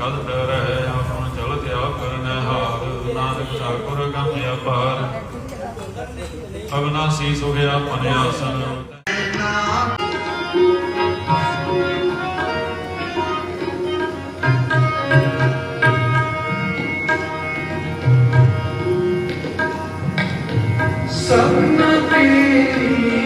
ਕਦ ਰਹਿ ਆਪਨ ਚਲ ਗਿਆ ਕਰਨੈ ਹਾਰ। ਨਾਨਕ ਠਾਕੁਰ ਗਮ ਅਪਾਰ। ਅਬਨਾਸੀ ਸੁਗਿਆ ਪਨ ਆਸਨ। ਸਭਨਾ ਤੇਰੀ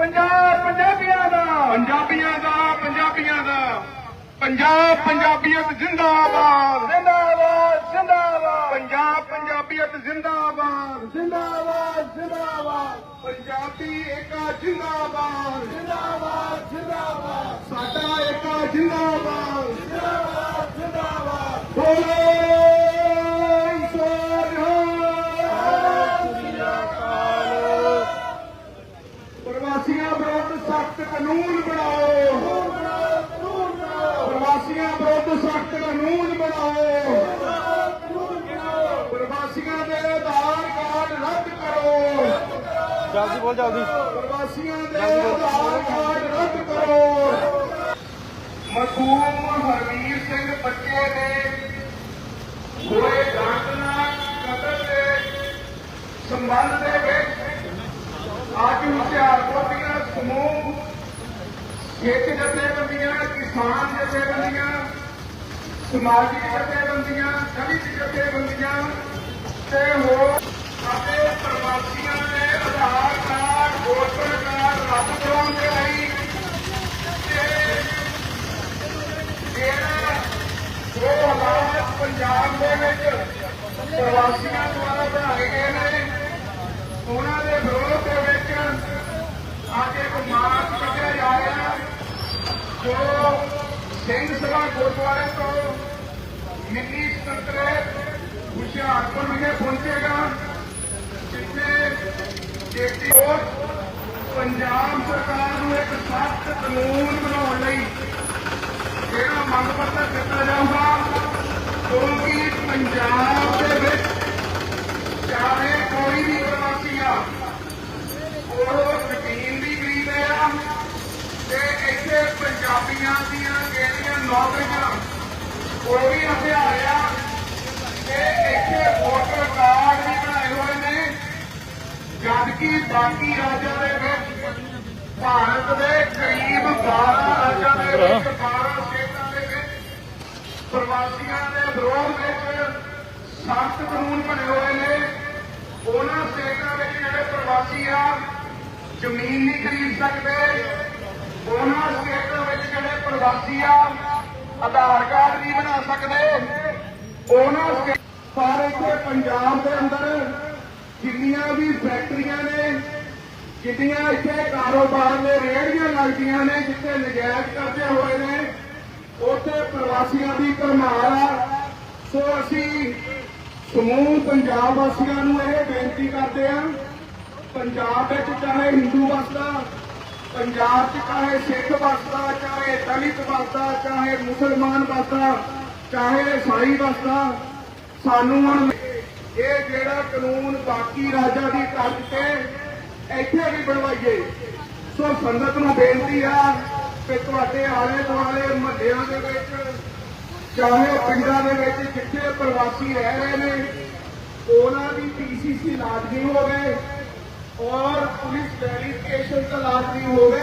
ਪੰਜਾਬ ਪੰਜਾਬੀਆਂ ਦਾ। ਪੰਜਾਬੀਆਂ ਦਾ ਪੰਜਾਬੀਆਂ ਦਾ। ਪੰਜਾਬ ਪੰਜਾਬੀਅਤ ਜ਼ਿੰਦਾਬਾਦ। ਜ਼ਿੰਦਾਬਾਦ ਜ਼ਿੰਦਾਬਾਦ। ਪੰਜਾਬ ਪੰਜਾਬੀਅਤ ਜ਼ਿੰਦਾਬਾਦ। ਜ਼ਿੰਦਾਬਾਦ ਜ਼ਿੰਦਾਬਾਦ। ਪੰਜਾਬੀ ਏਕਾ ਜ਼ਿੰਦਾਬਾਦ। ਜ਼ਿੰਦਾਬਾਦ ਜ਼ਿੰਦਾਬਾਦ। ਸਾਡਾ ਏਕਾ ਜ਼ਿੰਦਾਬਾਦ। ਜ਼ਿੰਦਾਬਾਦ ਜ਼ਿੰਦਾਬਾਦ ਬੋਲੋ ਪ੍ਰਵਾਸੀਆਂ ਵਿਰੁੱਧ ਸਖਤ ਕਾਨੂੰਨ ਬਣਾਓ। ਪ੍ਰਵਾਸੀਆਂ ਵਿਰੁੱਧ ਸਖਤ ਕਾਨੂੰਨ ਬਣਾਓ। ਪ੍ਰਵਾਸੀਆਂ ਦੇ ਆਧਾਰ ਕਾਰਡ ਰੱਦ ਕਰੋ। ਜਲਦੀ ਬੋਲ ਜਲਦੀ। ਪ੍ਰਵਾਸੀਆਂ ਦੇ ਆਧਾਰ ਕਾਰਡ ਰੱਦ ਕਰੋ। ਮਰਹੂਮ ਹਰਵੀਰ ਸਿੰਘ ਬੱਚੇ ਦੇ ਹੋਏ ਦਰਦਨਾਕ ਕਤਲ ਦੇ ਸੰਬੰਧ ਦੇ ਵਿੱਚ ਅੱਜ ਹੁਸ਼ਿਆਰਪੁਰ ਦੀਆਂ ਸਮੂਹ ਸਿੱਖ ਜਥੇਬੰਦੀਆਂ, ਕਿਸਾਨ ਜਥੇਬੰਦੀਆਂ, ਸਮਾਜਿਕ ਜਥੇਬੰਦੀਆਂ ਦਲਿਤ ਜਥੇਬੰਦੀਆਂ ਤੇ ਹੋਰ ਸਾਡੇ ਪ੍ਰਵਾਸੀਆਂ ਦੇ ਆਧਾਰ ਕਾਰਡ ਵੋਟਰ ਕਾਰਡ ਰੱਦ ਕਰਾਉਣ ਦੇ ਲਈ ਤੇ ਜਿਹੜਾ ਉਹ ਹਾਲਾਤ ਪੰਜਾਬ ਦੇ ਵਿੱਚ ਪ੍ਰਵਾਸੀਆਂ ਦੁਆਰਾ ਬਣਾਏ ਗਏ ਨੇ, ਉਹਨਾਂ ਦੇ ਵਿਰੋਧ ਦੇ ਵਿੱਚ ਅੱਜ ਇੱਕ ਮਾਰਚ ਕੱਢਿਆ ਜਾ ਰਿਹਾ। ਜੋ ਸਿੰਘ ਸਭਾ ਗੁਰਦੁਆਰੇ ਤੋਂ ਮਿੰਨੀ ਸੁਤੰਤਰ ਹੁਸ਼ਿਆਰਪੁਰ ਵਿਖੇ ਪਹੁੰਚੇਗਾ, ਜਿੱਥੇ ਜੇਟੀ ਕੋਰਟ ਪੰਜਾਬ ਸਰਕਾਰ ਨੂੰ ਇੱਕ ਸਖਤ ਕਾਨੂੰਨ ਬਣਾਉਣ ਲਈ ਜਿਹੜਾ ਮੰਗ ਪੱਤਰ ਦਿੱਤਾ ਜਾਊਗਾ ਕਿਉਂਕਿ ਪੰਜਾਬ ਦੇ ਵਿੱਚ ਚਾਹੇ ਕੋਈ ਵੀ ਪ੍ਰਵਾਸੀ ਆ ਉਹ ਜ਼ਮੀਨ ਵੀ ਖਰੀਦਦੇ ਆ ਤੇ ਇੱਥੇ ਪੰਜਾਬੀਆਂ ਦੀਆਂ ਜਿਹੜੀਆਂ ਨੌਕਰੀਆਂ ਉਹ ਵੀ ਹਥਿਆਰ ਆ ਤੇ ਇੱਥੇ ਵੋਟਰ ਕਾਰਡ ਵੀ ਬਣਾਏ ਹੋਏ ਨੇ। ਜਦਕਿ ਬਾਕੀ ਰਾਜਾਂ ਦੇ ਵਿੱਚ ਭਾਰਤ ਦੇ ਕਰੀਬ 12 ਰਾਜਾਂ ਦੇ ਵਿੱਚ 12 ਸਟੇਟਾਂ ਦੇ ਵਿੱਚ ਪ੍ਰਵਾਸੀਆਂ ਦੇ ਵਿਰੋਧ ਵਿੱਚ ਸਖਤ ਕਾਨੂੰਨ ਬਣੇ ਹੋਏ ਨੇ। ਉਹਨਾਂ ਸਟੇਟਾਂ ਵਿੱਚ ਜਿਹੜੇ ਪ੍ਰਵਾਸੀ ਆ ਜ਼ਮੀਨ ਨਹੀਂ ਖਰੀਦ ਸਕਦੇ। ਉਹਨਾਂ ਸਟੇਟਾਂ ਵਿੱਚ ਜਿਹੜੇ ਪ੍ਰਵਾਸੀ ਆ ਆਧਾਰ ਕਾਰਡ ਨਹੀਂ ਬਣਾ ਸਕਦੇ। ਉਹਨਾਂ ਸਟੇ- ਪਰ ਇੱਥੇ ਪੰਜਾਬ ਦੇ ਅੰਦਰ ਜਿੰਨੀਆਂ ਵੀ ਫੈਕਟਰੀਆਂ ਨੇ, ਜਿੰਨੀਆਂ ਇੱਥੇ ਕਾਰੋਬਾਰ ਦੇ ਰੇਹੜੀਆਂ ਲੱਗਦੀਆਂ ਨੇ, ਜਿੱਥੇ ਨਜਾਇਜ਼ ਕਰਦੇ ਹੋਏ ਨੇ, ਉੱਥੇ ਪ੍ਰਵਾਸੀਆਂ ਦੀ ਭਰਮਾਰ ਆ। ਸੋ ਅਸੀਂ ਸਮੂਹ ਪੰਜਾਬ ਵਾਸੀਆਂ ਨੂੰ ਇਹ ਬੇਨਤੀ ਕਰਦੇ ਹਾਂ, ਪੰਜਾਬ ਵਿੱਚ ਚਾਹੇ ਹਿੰਦੂ ਵਸਦਾ ਪੰਜਾਬ 'ਚ ਚਾਹੇ ਸਿੱਖ ਵਸਦਾ, ਚਾਹੇ ਦਲਿਤ ਵਸਦਾ, ਚਾਹੇ ਮੁਸਲਮਾਨ ਵਸਦਾ, ਚਾਹੇ ਈਸਾਈ ਵਸਦਾ, ਸਾਨੂੰ ਹੁਣ ਇਹ ਜਿਹੜਾ ਕਾਨੂੰਨ ਬਾਕੀ ਰਾਜਾਂ ਦੀ ਤਰਜ਼ ਤੇ ਇੱਥੇ ਵੀ ਬਣਵਾਈਏ। ਸੋ ਸੰਗਤ ਨੂੰ ਬੇਨਤੀ ਆ ਕਿ ਤੁਹਾਡੇ ਆਲੇ ਦੁਆਲੇ ਮਹੱਲਿਆਂ ਦੇ ਵਿੱਚ, ਚਾਹੇ ਪਿੰਡਾਂ ਦੇ ਵਿੱਚ ਜਿੱਥੇ ਪ੍ਰਵਾਸੀ ਰਹਿ ਰਹੇ ਨੇ, ਉਹਨਾਂ ਦੀ ਪੀਸੀਸੀ ਲਾਜ਼ਮੀ ਹੋਵੇ। ਵੈਰੀਫਿਕੇਸ਼ਨ ਤਾਂ ਲਾਜ਼ਮੀ ਹੋਵੇ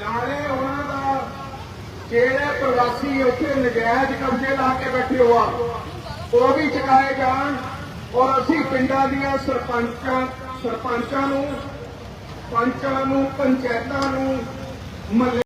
ਨਾਲੇ ਉਹਨਾਂ ਦਾ ਜਿਹੜੇ ਪ੍ਰਵਾਸੀ ਉੱਥੇ ਨਜਾਇਜ਼ ਕਬਜ਼ੇ ਲਾ ਕੇ ਬੈਠੇ ਹੋ ਉਹ ਵੀ ਚੁਕਾਏ ਜਾਣ ਔਰ ਅਸੀਂ ਪਿੰਡਾਂ ਦੀਆਂ ਸਰਪੰਚਾਂ ਸਰਪੰਚਾਂ ਨੂੰ, ਪੰਚਾਂ ਨੂੰ, ਪੰਚਾਇਤਾਂ ਨੂੰ ਮਹੱਲੇ